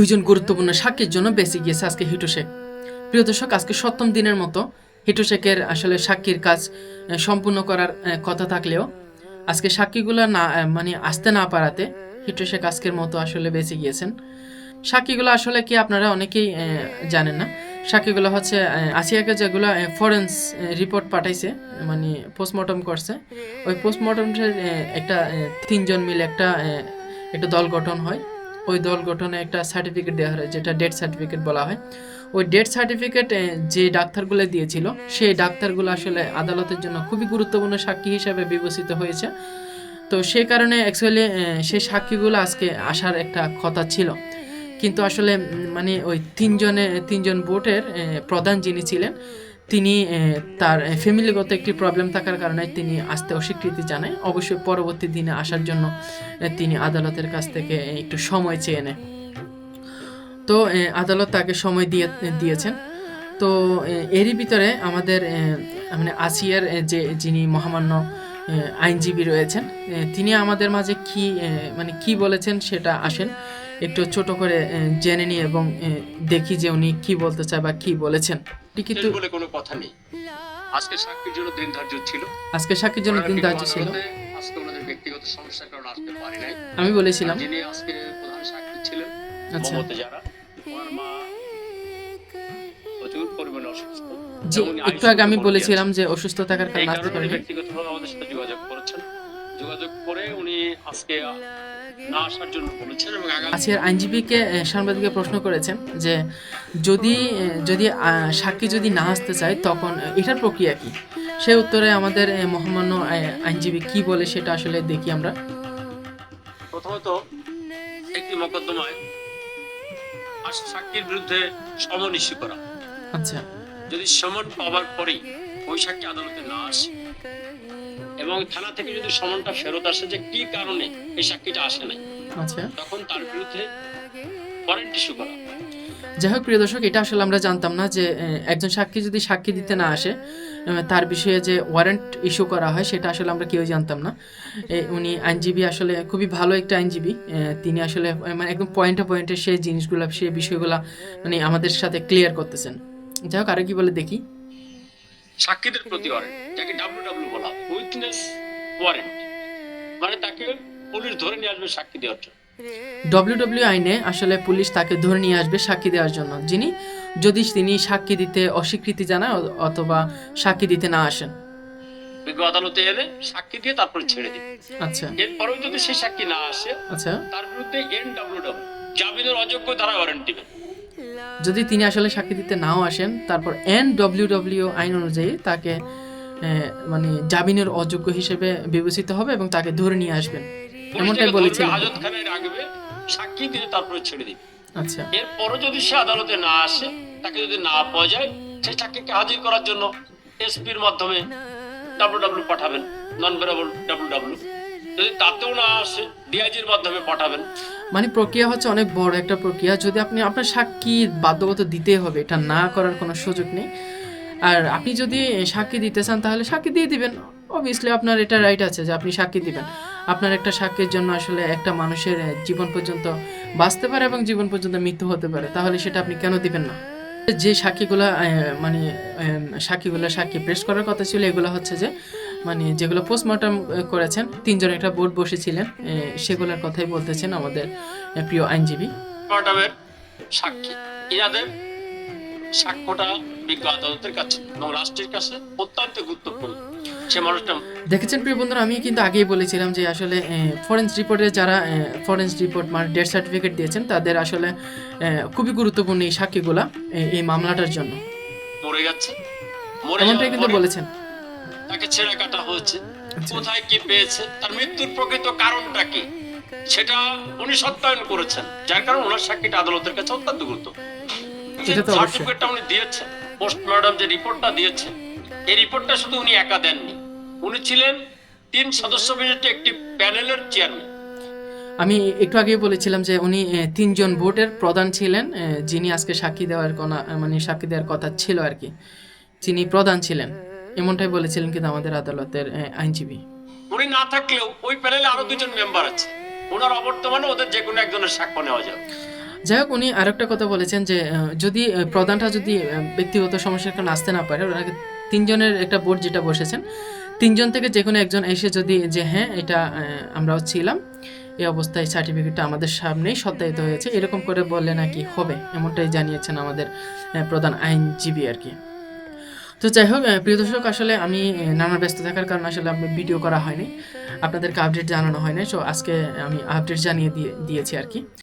দুইজন গুরুত্বপূর্ণ সাক্ষীর জন্য বেঁচে গিয়েছে আজকে হিটু শেখ। প্রিয় দর্শক, আজকে সপ্তম দিনের মতো হিটু শেখের আসলে সাক্ষীর কাজ সম্পূর্ণ করার কথা থাকলেও আজকে সাক্ষীগুলো না মানে আসতে না পারাতে হিটু শেখ আজকের মতো আসলে বেঁচে গিয়েছেন। সাক্ষীগুলো আসলে কি আপনারা অনেকেই জানেন না? সাক্ষীগুলো হচ্ছে আসিয়াকে যেগুলো ফরেন্স রিপোর্ট পাঠাইছে মানে পোস্টমর্টম করছে। ওই পোস্টমর্টমের একটা তিনজন মিলে একটা একটা দল গঠন হয়। ওই দল গঠনে একটা সার্টিফিকেট দেওয়া হয়, যেটা ডেথ সার্টিফিকেট বলা হয়। ওই ডেথ সার্টিফিকেট যে ডাক্তারগুলো দিয়েছিল, সেই ডাক্তারগুলো আসলে আদালতের জন্য খুবই গুরুত্বপূর্ণ সাক্ষী হিসেবে বিবেচিত হয়েছে। তো সেই কারণে অ্যাকচুয়ালি সেই সাক্ষীগুলো আজকে আসার একটা কথা ছিল। কিন্তু আসলে মানে ওই তিনজনে, তিনজন বোর্ডের প্রধান যিনি ছিলেন তিনি তার ফ্যামিলিগত একটি প্রবলেম থাকার কারণে তিনি আসতে অস্বীকৃতি জানায়। অবশ্যই পরবর্তী দিনে আসার জন্য তিনি আদালতের কাছ থেকে একটু সময় চেয়ে নেয়। তো আদালত তাকে সময় দিয়ে দিয়েছেন। তো এরই ভিতরে আমাদের মানে আসিয়ার যে, যিনি মহামান্য আইনজীবী রয়েছেন তিনি আমাদের মাঝে কি মানে কি বলেছেন সেটা আসেন। একটু ছোট করে জেনে নিই এবং দেখি যে উনি কি বলতে চায় বা কি বলেছেন। কিন্তু বলে কোনো কথা নেই। আজকে সাক্ষীর জন্য দিন ধার্য ছিল। আজকে সাক্ষীর জন্য দিন ধার্য ছিল। আজকে ওনাদের ব্যক্তিগত সমস্যার কারণে আসতে পারে নাই। আমি বলেছিলাম। যিনি আজকে প্রধান সাক্ষী ছিলেন আচ্ছা। মমতা যারা ওনার মা প্রচুর পরিমাণে অসুস্থ। জি একটু আগে আমি বলেছিলাম যে অসুস্থ থাকার কারণে আসতে পারেনি। ব্যক্তিগতভাবে আমাদের সাথে যোগাযোগ করেছেন। যোগাযোগ করে উনি আজকে না আসার জন্য বলেছেন এবং আগামী আইনজীবীকে আহ, সাংবাদিকে প্রশ্ন করেছেন যে যদি যদি সাক্ষী যদি না আসতে চায় তখন এটার প্রক্রিয়া কি? সে উত্তরে আমাদের মহামান্য আইনজীবী কি বলে সেটা আসলে দেখি আমরা। প্রথমত একটি মোকদ্দমায় সাক্ষীর বিরুদ্ধে সমন ইস্যু করা। আচ্ছা। যদি সমন পাওয়ার পরেই ওই সাক্ষী আদালতে না আসে এবং থানা থেকে যদি সমনটা ফেরত আসে যে কি কারণে এই সাক্ষীটা আসে নাই আচ্ছা। তখন তার বিরুদ্ধে ওয়ারেন্ট ইস্যু করা। যাই হোক প্রিয় দর্শক এটা আসলে আমরা জানতাম না যে একজন সাক্ষী যদি সাক্ষী দিতে না আসে তার বিষয়ে যে ওয়ারেন্ট ইস্যু করা হয় সেটা আসলে আমরা কেউ জানতাম না। উনি আইনজীবী আসলে খুবই ভালো একটা আইনজীবী। তিনি আসলে মানে একদম পয়েন্টে পয়েন্টে সেই জিনিসগুলো সেই বিষয়গুলো মানে আমাদের সাথে ক্লিয়ার করতেছেন। যাই হোক আরও কি বলে দেখি। সাক্ষীদের প্রতি ওয়ারেন্ট যাকে ডাব্লিউ ডাব্লিউ বলা উইটনেস ওয়ারেন্ট মানে তাকে পুলিশ ধরে নিয়ে আসবে সাক্ষী দেওয়ার জন্য। ডব্লিউডব্লিউ আইনে আসলে পুলিশ তাকে ধরে নিয়ে আসবে সাক্ষী দেওয়ার জন্য। যিনি যদি তিনি সাক্ষী দিতে অস্বীকৃতি জানায় অথবা সাক্ষী দিতে না আসেন। বিজ্ঞ আদালতে এলে সাক্ষী দিয়ে তারপরে ছেড়ে দিবে। আচ্ছা। এরপরেও যদি সেই সাক্ষী না আসে আচ্ছা। তার বিরুদ্ধে এন ডাব্লিউ ডাব্লিউ জামিনের অযোগ্য তারা ওয়ারেন্ট দিবে। যদি তিনি আসলে সাক্ষী দিতে নাও আসেন তারপর এন ডব্লিউ ডব্লিউ আইন অনুযায়ী তাকে মানে জামিনের অযোগ্য হিসেবে বিবেচিত হবে এবং তাকে ধরে নিয়ে আসবেন। এমনটাই হাজতখানায় রাখবে সাক্ষী দিয়ে তারপরে ছেড়ে দিবে। আচ্ছা। এরপরও যদি সে আদালতে না আসে তাকে যদি না পাওয়া যায় সেই সাক্ষীকে হাজির করার জন্য এসপির মাধ্যমে ডাব্লিউ ডাব্লিউ পাঠাবেন নন ভেরাবল ডাব্লিউ ডাব্লিউ যদি তাতেও না আসে। ডিআইজির মাধ্যমে পাঠাবেন। মানে প্রক্রিয়া হচ্ছে অনেক বড় একটা প্রক্রিয়া। যদি আপনি, আপনার সাক্ষী বাধ্যগত দিতে হবে, এটা না করার কোনো সুযোগ নেই। আর আপনি যদি সাক্ষী দিতে চান, তাহলে সাক্ষী দিয়ে দিবেন। অবভিয়াসলি আপনার এটা রাইট আছে যে আপনি সাক্ষী দিবেন। আপনার একটা সাক্ষীর জন্য আসলে একটা মানুষের জীবন পর্যন্ত বাঁচতে পারে এবং জীবন পর্যন্ত মৃত্যু হতে পারে। তাহলে সেটা আপনি কেন দিবেন না? যে সাক্ষীগুলা মানে সাক্ষীগুলা সাক্ষী প্রেস করার কথা ছিল, এগুলো হচ্ছে যে মানে যেগুলো পোস্টমর্টম করেছেন তিনজন একটা বোর্ড বসেছিলেন সেগুলোর কথাই বলতেছেন আমাদের প্রিয় আইনজীবী। সাক্ষী ইনাদের সাক্ষ্যটা বিজ্ঞ আদালতের কাছে এবং রাষ্ট্রের কাছে অত্যন্ত গুরুত্বপূর্ণ। দেখেছেন প্রিয় বন্ধুরা আমি কিন্তু আগেই বলেছিলাম যে আসলে ফরেন্স রিপোর্টে যারা ফরেন্স রিপোর্ট মানে ডেথ সার্টিফিকেট দিয়েছেন তাদের আসলে খুবই গুরুত্বপূর্ণ এই সাক্ষীগুলা এই- এই মামলাটার জন্য। মরে যাচ্ছে এমনটাই কিন্তু বলেছেন। তাকে ছেড়ে কাটা হয়েছে। কোথায় কি পেয়েছে তার মৃত্যুর প্রকৃত কারণটা কি? সেটা উনি সত্যায়ন করেছেন যার কারণে ওনার সাক্ষীটা আদালতের কাছে অত্যন্ত গুরুত্ব এটা সার্টিফিকেটটা উনি দিয়েছেন পোস্টমর্টম যে রিপোর্টটা দিয়েছেন এই রিপোর্টটা শুধু উনি একা দেননি। উনি ছিলেন তিন সদস্য বিশিষ্ট একটি প্যানেলের চেয়ারম্যান আমি একটু আগেই বলেছিলাম যে উনি তিনজন ভোটের প্রধান ছিলেন যিনি আজকে সাক্ষী দেওয়ার কোনা মানে সাক্ষী দেওয়ার কথা ছিল আর কি যিনি প্রধান ছিলেন। এমনটাই বলেছিলেন কিন্তু আমাদের আদালতের আইনজীবী। উনি না থাকলেও ওই প্যানেলে আরও দুজন মেম্বার আছে। ওনার অবর্তমানে ওদের যে কোনো একজনের সাক্ষ্য নেওয়া যাবে। যাই হোক উনি আরেকটা কথা বলেছেন যে যদি প্রধানটা যদি ব্যক্তিগত সমস্যার কারণে আসতে না পারে ওনাকে তিনজনের একটা বোর্ড যেটা বসেছেন তিনজন থেকে যে কোনো একজন এসে যদি যে হ্যাঁ এটা আমরাও ছিলাম এই অবস্থায় সার্টিফিকেটটা আমাদের সামনেই সত্যায়িত হয়েছে এরকম করে বললে নাকি হবে এমনটাই জানিয়েছেন আমাদের প্রধান আইনজীবী আর কি। তো যাই হোক প্রিয় দর্শক, আসলে আমি নানা ব্যস্ত থাকার কারণে আসলে আপনার ভিডিও করা হয়নি। আপনাদেরকে আপডেট জানানো হয়নি সো আজকে আমি আপডেট জানিয়ে দিয়ে, দিয়েছি আর কি।